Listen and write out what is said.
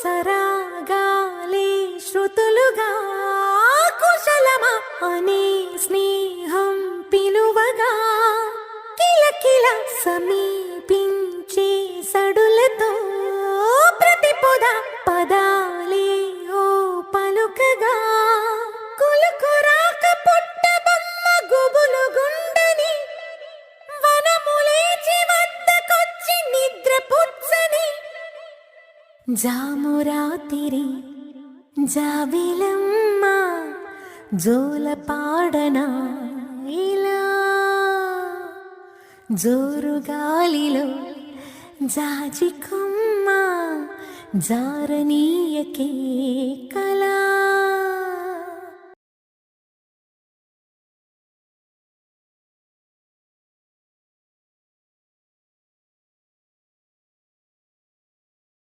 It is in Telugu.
సరాగాలే శృతులుగా కుశలమా అనే స్నేహం పిలువగా కిల కిల సమీపించే సడు జామురాతిరి జాబిలమ్మ జోల పాడనా ఇలా? జోరు గాలిలో జాజికుమ్మ జారనీయకే